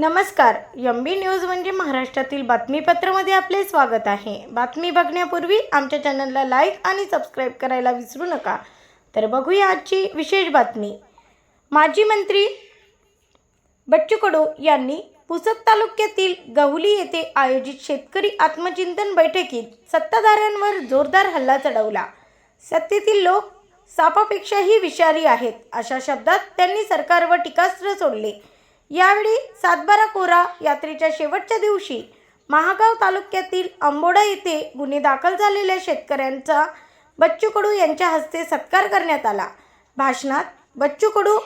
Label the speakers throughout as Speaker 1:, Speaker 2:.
Speaker 1: नमस्कार M B news म्हणजे महाराष्ट्रातील बातमीपत्रामध्ये आपले स्वागत आहे. बातमी बघण्यापूर्वी आमच्या चॅनलला लाईक आणि सबस्क्राईब करायला विसरू नका. तर बघूया आजची विशेष बातमी. माजी मंत्री बच्चू कडू यांनी पुसद तालुक्यातील गहुली येथे आयोजित शेतकरी आत्मचिंतन बैठकीत सत्ताधाऱ्यांवर जोरदार हल्ला चढवला. सत्तेतील लोक सापापेक्षाही विषारी आहेत अशा शब्दात त्यांनी सरकारवर टीकास्त्र सोडले. यावेळी सातबारा कोरा यात्रेच्या शेवटच्या दिवशी महागाव तालुक्यातील आंबोडा येथे गुन्हे दाखल झालेल्या शेतकऱ्यांचा बच्चू कडू यांच्या हस्ते सत्कार करण्यात आला. भाषणात बच्चू कडू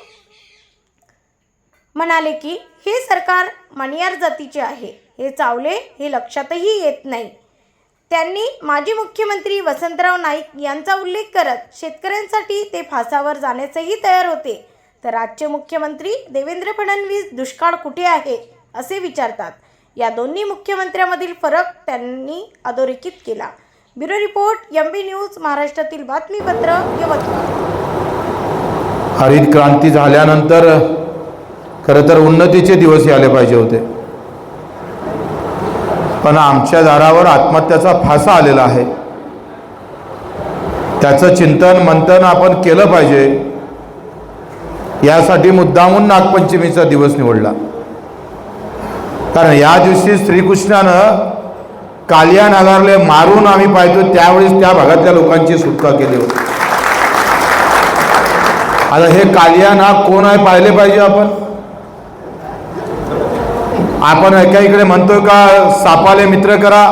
Speaker 1: म्हणाले की हे सरकार मणियार जातीचे आहे. हे चावले हे लक्षातही येत नाही. त्यांनी माजी मुख्यमंत्री वसंतराव नाईक यांचा उल्लेख करत शेतकऱ्यांसाठी ते फासावर जाण्यासही तयार होते. तर राज्य मुख्यमंत्री देवेंद्र फडणवीस दुष्काळ कुठे आहे असे विचारतात. या दोन्ही मुख्यमंत्र्यांमधील फरक त्यांनी अधोरेखित केला. Bureau report M B news महाराष्ट्रातील बातमीपत्र यवतमाळ.
Speaker 2: हरित क्रांती झाल्यानंतर खरं तर उन्नतीचे दिवस आले पाहिजे होते. पण आमच्या दारावर आत्महत्याचा फासा आलेला आहे. त्याचं चिंतन मंथन आपण केलं पाहिजे. यासाठी मुद्दामून नागपंचमीचा दिवस निवडला. कारण या दिवशी श्रीकृष्णानं कालिया नागारले मारून आम्ही पाहतो त्यावेळेस त्या भागातल्या लोकांची सुटका केली होती. आता हे कालिया नाग कोण आहे पाहिले पाहिजे आपण? आपण एका इकडे म्हणतो का सापाले मित्र करा.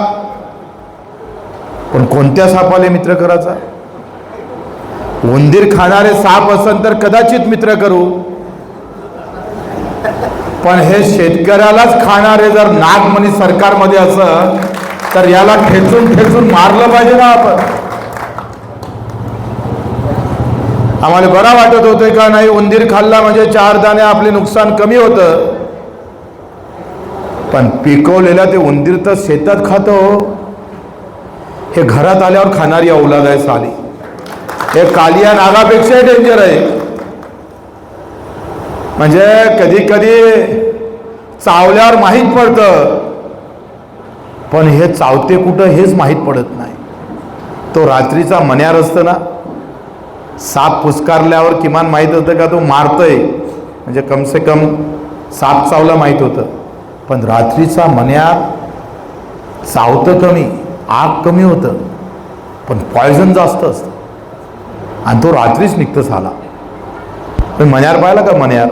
Speaker 2: पण कोणत्या सापाले मित्र करायचा? उंदीर खाणारे साप असेल तर कदाचित मित्र करू. पण हे शेतकऱ्यालाच खाणारे जर नागमणी सरकारमध्ये असं तर याला ठेचून ठेचून मारलं पाहिजे ना आपण. आम्हाला बरा वाटत होतंय का नाही उंदीर खाल्ला म्हणजे चार दाणे आपले नुकसान कमी होतं. पण पिकवलेला ते उंदीर तर शेतात खातो. हे घरात आल्यावर खाणारी औलाद आहे साली. हे कालिया नागापेक्षाही डेंजर आहे. म्हणजे कधी कधी चावल्यावर माहीत पडतं. पण हे चावते कुठं हेच माहीत पडत नाही. तो रात्रीचा मन्यार असतं ना. साप पुस्कारल्यावर किमान माहीत होतं का तो मारतोय. म्हणजे कमसे कम साप चावला माहीत होतं. पण रात्रीचा मन्यार चावतं कमी आग कमी होतं. पण पॉयझन जास्त असतं. आणि तो रात्रीच निघतो झाला पण मण्यार पाहिला का मन्यार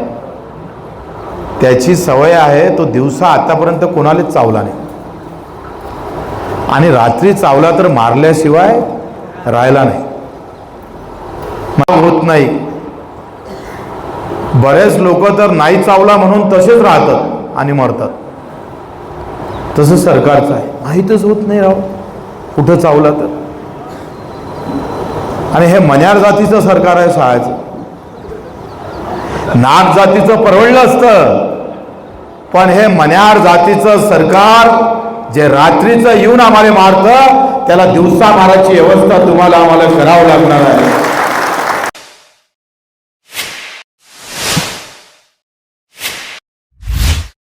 Speaker 2: त्याची सवय आहे तो दिवसा आतापर्यंत कोणालाच चावला नाही. आणि रात्री चावला तर मारल्याशिवाय राहिला नाही. होत नाही. बरेच लोक तर नाही चावला म्हणून तसेच राहतात आणि मरतात. तसं सरकारचं आहे. माहीतच होत नाही राव. कुठं चावला तर? आणि हे मन्यार जातीचं सरकार आहे सहायचं नाग जातीचं परवडलं असतं. पण हे मन्यार जातीचं सरकार जे रात्रीचं येऊन आम्हाला मारतं त्याला दिवसा मारायची व्यवस्था तुम्हाला आम्हाला करावं लागणार आहे.